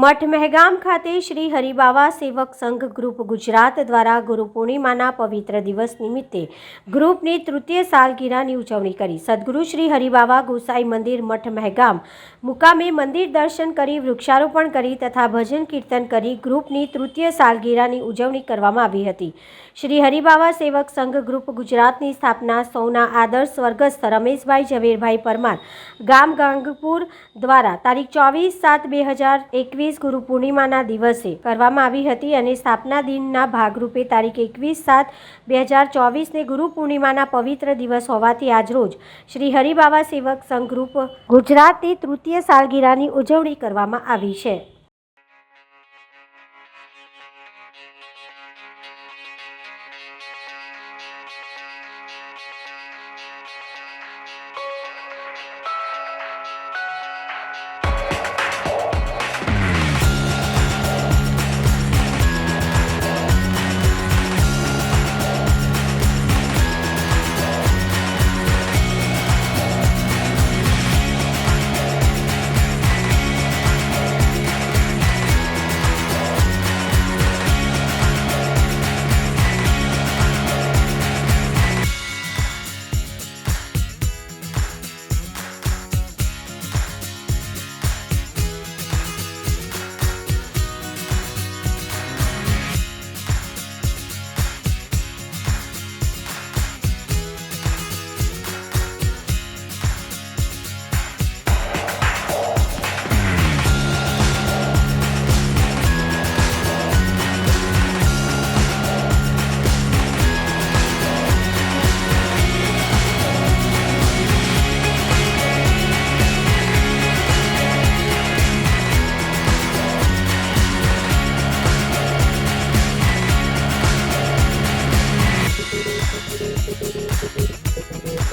મઠ મહેગામ ખાતે શ્રી હરિબાવા સેવક સંઘ ગ્રુપ ગુજરાત દ્વારા ગુરુ પૂર્ણિમાના પવિત્ર દિવસ નિમિત્તે ગ્રુપની તૃતીય સાલગીરાની ઉજવણી કરી. સદગુરુ શ્રી હરિબાવા ગોસાઈ મંદિર મઠ મહેગામ મુકામે મંદિર દર્શન કરી, વૃક્ષારોપણ કરી તથા ભજન કીર્તન કરી ગ્રુપની તૃતીય સાલગીરાની ઉજવણી કરવામાં આવી હતી. શ્રી હરિબાવા સેવક સંઘ ગ્રુપ ગુજરાતની સ્થાપના સૌના આદર્શ સ્વર્ગસ્થ રમેશભાઈ ઝવેરભાઈ પરમાર ગામ ગાંગપુર દ્વારા તારીખ ચોવીસ સાત બે હજાર એકવીસ ગુરુ પૂર્ણિમાના દિવસે કરવામાં આવી હતી અને સ્થાપના દિનના ભાગરૂપે તારીખ એકવીસ સાત બે હજાર ચોવીસને ગુરુ પૂર્ણિમાના પવિત્ર દિવસ હોવાથી આજરોજ શ્રી હરિબાવા સેવક સંઘ ગ્રુપ ગુજરાતની તૃતીય સાલગીરાની ઉજવણી કરવામાં આવી છે.